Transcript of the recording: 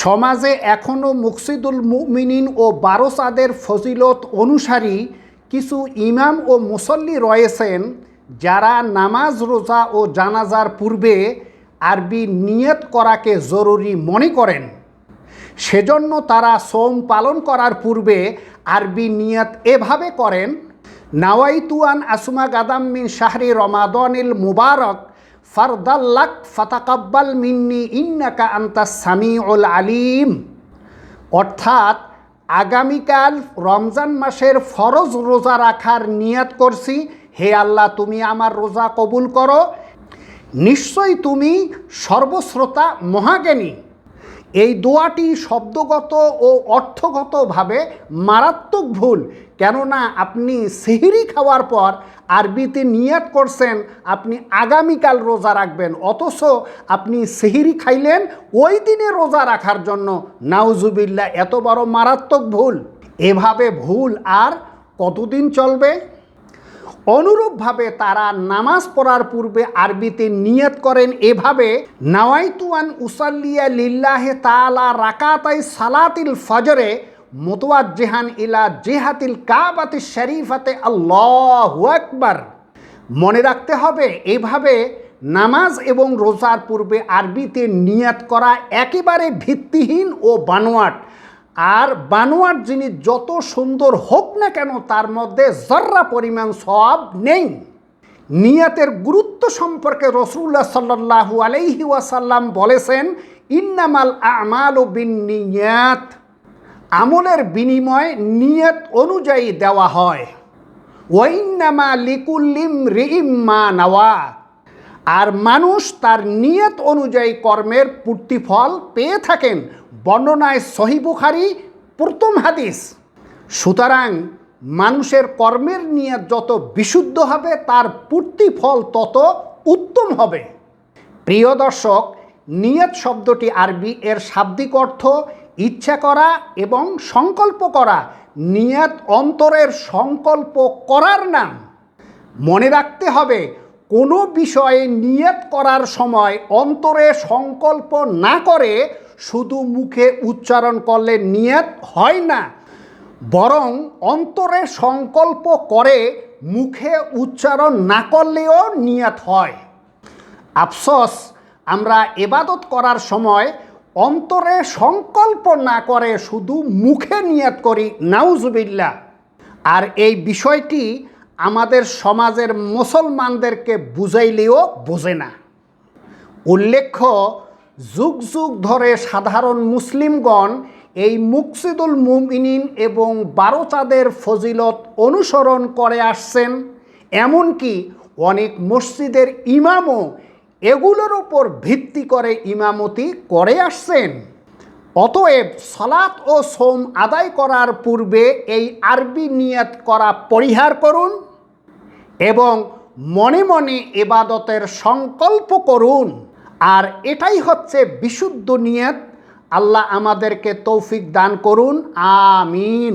সমাজে এখনও মুকসিদুল মুমিনিন ও বারোসাদের ফজিলত অনুসারী কিছু ইমাম ও মুসল্লি রয়েছেন যারা নামাজ, রোজা ও জানাজার পূর্বে আরবি নিয়ত করাকে জরুরি মনে করেন। সেজন্য তারা সোম পালন করার পূর্বে আরবি নিয়ত এভাবে করেন, নাওয়াইতুয়ান আসমা গাদাম মিন শাহরি রমাদনিল মুবারক ফারদাল্লাক, ফাতাকাব্বাল মিন্নি, ইন্নাকা আন্তা সামি ওল আলিম। অর্থাৎ আগামীকাল রমজান মাসের ফরজ রোজা রাখার নিয়াত করছি। হে আল্লাহ, তুমি আমার রোজা কবুল করো। নিশ্চয়ই তুমি সর্বশ্রোতা মহাজ্ঞানী। এই দোয়াটি শব্দগত ও অর্থগতভাবে মারাত্মক ভুল। কেননা আপনি সেহরি খাওয়ার পর আরবিতে নিয়াত করছেন, আপনি আগামীকাল রোজা রাখবেন, অথচ আপনি সেহরি খাইলেন, ওই দিনে রোজা রাখার জন্য। নাউজুবিল্লা এত বড় মারাত্মক ভুল। এভাবে ভুল আর কতদিন চলবে? অনুরূপভাবে তারা নামাজ পড়ার পূর্বে আরবিতে নিয়ত করেন। এভাবে নাওয়াইতুয়ান উসাল্লিয়া লিল্লাহে তালা রাকাতাই সালাতিল ফজরে মোতোয়াজ্জেহান ইলা জেহাতিল কাবাতি শরীফাতে আল্লাহ আকবার। মনে রাখতে হবে, এভাবে নামাজ এবং রোজার পূর্বে আরবিতে নিয়াত করা একেবারে ভিত্তিহীন ও বানোয়াট। আর বানোয়ার জিনিস যত সুন্দর হোক না কেন, তার মধ্যে জর্রা পরিমাণ সব নেই। নিয়াতের গুরুত্ব সম্পর্কে রসুল্লাহ সাল্লাহু আলাইহি ওয়াসাল্লাম বলেছেন, ইন্নামাল আমাল বিন নিয়াত আমলের বিনিময় নিয়ত অনুযায়ী দেওয়া হয়। ওয়াইন্নামা লিকুল্লিম রিইম্মা নাওয়া। আর মানুষ তার নিয়ত অনুযায়ী কর্মের পূর্তিফল পেয়ে থাকেন। বর্ণনায় সহি বুখারি, প্রথম হাদিস। সুতরাং মানুষের কর্মের নিয়ত যত বিশুদ্ধ হবে, তার পূর্তিফল তত উত্তম হবে। প্রিয় দর্শক, নিয়ত শব্দটি আরবি এর শাব্দিক অর্থ ইচ্ছা করা এবং সংকল্প করা। নিয়ত অন্তরের সংকল্প করার নাম। মনে রাখতে হবে কোনো বিষয়ে নিয়ত করার সময় অন্তরে সংকল্প না করে শুধু মুখে উচ্চারণ করলে নিয়ত হয় না, বরং অন্তরে সংকল্প করে মুখে উচ্চারণ না করলেও নিয়ত হয়। আফসোস, আমরা এবাদত করার সময় অন্তরে সংকল্প না করে শুধু মুখে নিয়ত করি নাউজুবিল্লা আর এই বিষয়টি আমাদের সমাজের মুসলমানদেরকে বুঝাইলেও বোঝে না। উল্লেখ্য, যুগ যুগ ধরে সাধারণ মুসলিমগণ এই মুকসিদুল মুমিনিন এবং বারোচাঁদের ফজিলত অনুসরণ করে আসছেন, এমনকি অনেক মসজিদের ইমামও এগুলোর ওপর ভিত্তি করে ইমামতি করে আসছেন। অতএব সালাত ও সোম আদায় করার পূর্বে এই আরবি নিয়াত করা পরিহার করুন এবং মনে মনে এবাদতের সংকল্প করুন। আর এটাই হচ্ছে বিশুদ্ধ নিয়াত। আল্লাহ আমাদেরকে তৌফিক দান করুন। আমিন।